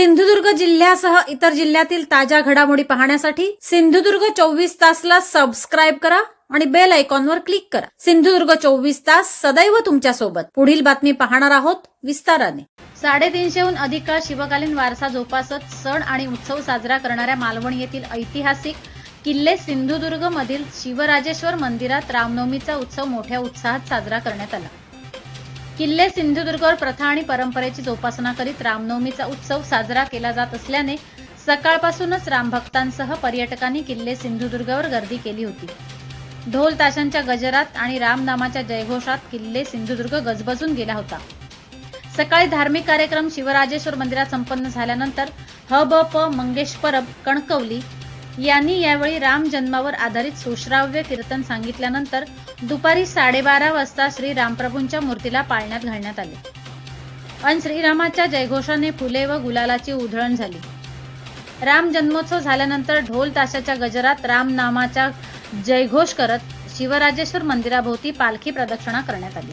सिंधुदुर्ग जिल्ह्यासह इतर जिल्ह्यातील ताज्या घडामोडी पाहण्यासाठी सिंधुदुर्ग चोवीस तासला सबस्क्राईब करा आणि बेल आयकॉनवर क्लिक करा. सिंधुदुर्ग चोवीस तास सदैव तुमच्यासोबत पुढील बातमी पाहणार आहोत विस्ताराने. साडेतीनशेहून अधिक काळ शिवकालीन वारसा जोपासत सण आणि उत्सव साजरा करणाऱ्या मालवण येथील ऐतिहासिक किल्ले सिंधुदुर्ग मधील शिवराजेश्वर मंदिरात रामनवमीचा उत्सव मोठ्या उत्साहात साजरा करण्यात आला. किल्ले सिंधुदुर्गवर प्रथा आणि परंपरेची जोपासना करीत रामनवमीचा उत्सव साजरा केला जात असल्याने सकाळपासूनच रामभक्तांसह पर्यटकांनी किल्ले सिंधुदुर्गवर गर्दी केली होती. ढोल ताशांच्या गजरात आणि रामनामाच्या जयघोषात किल्ले सिंधुदुर्ग गजबजून गेला होता. सकाळी धार्मिक कार्यक्रम शिवराजेश्वर मंदिरात संपन्न झाल्यानंतर ह ब प मंगेश परब कणकवली यांनी यावेळी राम जन्मावर आधारित सुश्राव्य कीर्तन सांगितल्यानंतर दुपारी साडेबारा वाजता श्री रामप्रभूंच्या मूर्तीला पाळण्यात घालण्यात आले. अन श्रीरामाच्या जयघोषाने फुले व गुलालाची उधळण झाली. राम जन्मोत्सव झाल्यानंतर ढोल ताशाच्या गजरात राम नामाचा जयघोष करत शिवराजेश्वर मंदिराभोवती पालखी प्रदक्षिणा करण्यात आली.